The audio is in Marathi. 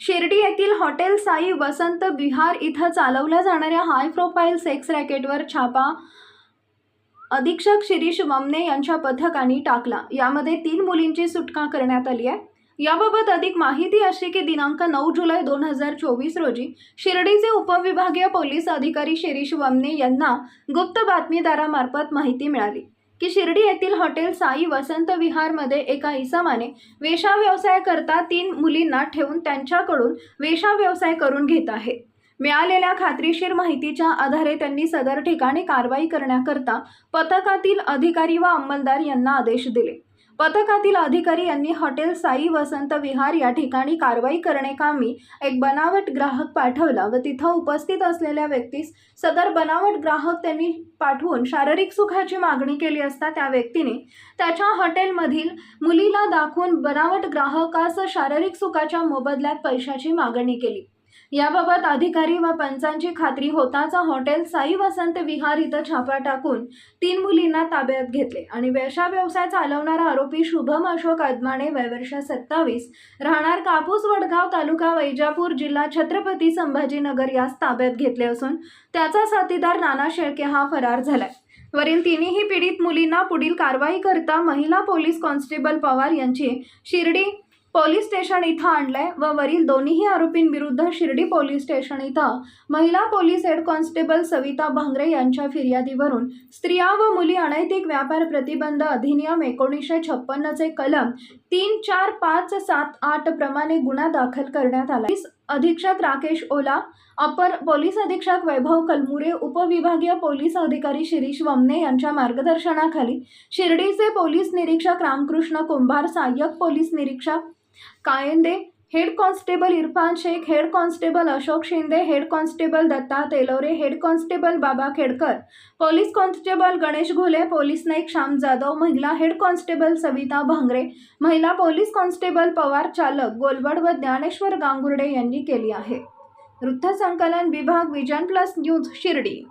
शिर्डी येथील हॉटेल साई वसंत विहार इथं चालवल्या जाणाऱ्या हाय प्रोफाईल सेक्स रॅकेटवर छापा. अधीक्षक शिरीष वमने यांच्या पथकाने टाकला. यामध्ये तीन मुलींची सुटका करण्यात आली आहे. याबाबत अधिक माहिती अशी की दिनांक नऊ जुलै दोन हजार चोवीस रोजी शिर्डीचे उपविभागीय पोलीस अधिकारी शिरीष वमने यांना गुप्त बातमीदारामार्फत माहिती मिळाली. की शिर्डी येथील हॉटेल साई वसंत विहारमध्ये एका इसमाने वेशा व्यवसाय करता तीन मुलींना ठेवून त्यांच्याकडून वेशा व्यवसाय करून घेत आहे. मिळालेल्या खात्रीशीर माहितीच्या आधारे त्यांनी सदर ठिकाणी कारवाई करण्याकरता पथकातील अधिकारी व अंमलदार यांना आदेश दिले. पथकातील अधिकारी यांनी हॉटेल साई वसंत विहार या ठिकाणी कारवाई करण्याकामी एक बनावट ग्राहक पाठवला व तिथं उपस्थित असलेल्या व्यक्तीस सदर बनावट ग्राहक त्यांनी पाठवून शारीरिक सुखाची मागणी केली असता त्या व्यक्तीने त्याच्या हॉटेलमधील मुलीला दाखवून बनावट ग्राहकास शारीरिक सुखाच्या मोबदल्यात पैशाची मागणी केली. याबाबत अधिकारी व पंचांची खात्री होताच हॉटेल साई वसंत विहार इथं छापा टाकून तीन मुलींना ताब्यात घेतले आणि वेशा व्यवसाय चालवणारा आरोपी शुभम अशोक अदमाणे वयवर्ष सत्तावीस राहणार कापूस वडगाव तालुका वैजापूर जिल्हा छत्रपती संभाजीनगर यास ताब्यात घेतले असून त्याचा साथीदार नाना शेळके हा फरार झालाय. वरील तिन्ही पीडित मुलींना पुढील कारवाई करता महिला पोलीस कॉन्स्टेबल पवार यांची शिर्डी पोलीस स्टेशन इथं आणलंय व वरील दोन्हीही आरोपींविरुद्ध शिर्डी पोलीस स्टेशन इथं महिला police head constable Savita Bhangare यांच्या फिर्यादीवरून स्त्रिया व मुली अनैतिक व्यापार प्रतिबंध अधिनियम एकोणीसशे छप्पन्नचे कलम तीन चार पाच सात आठ प्रमाणे गुन्हा दाखल करण्यात आला. अधीक्षक राकेश ओला अपर पोलीस अधीक्षक वैभव कलमुरे उपविभागीय पोलीस अधिकारी शिरीष वमने यांच्या मार्गदर्शनाखाली शिर्डीचे पोलीस निरीक्षक रामकृष्ण कुंभार सहाय्यक पोलीस निरीक्षक Kayande head constable Irfan Shaikh head constable Ashok Shinde head constable Datta Telware head constable Baba Khedkar police constable Ganesh घोले पोलीस नाईक श्याम जाधव महिला हेड कॉन्स्टेबल सविता भांगरे महिला पोलीस कॉन्स्टेबल पवार चालक गोलवड व ज्ञानेश्वर गांगुर्डे यांनी केली आहे. वृत्तसंकलन विभाग विजन प्लस न्यूज शिर्डी.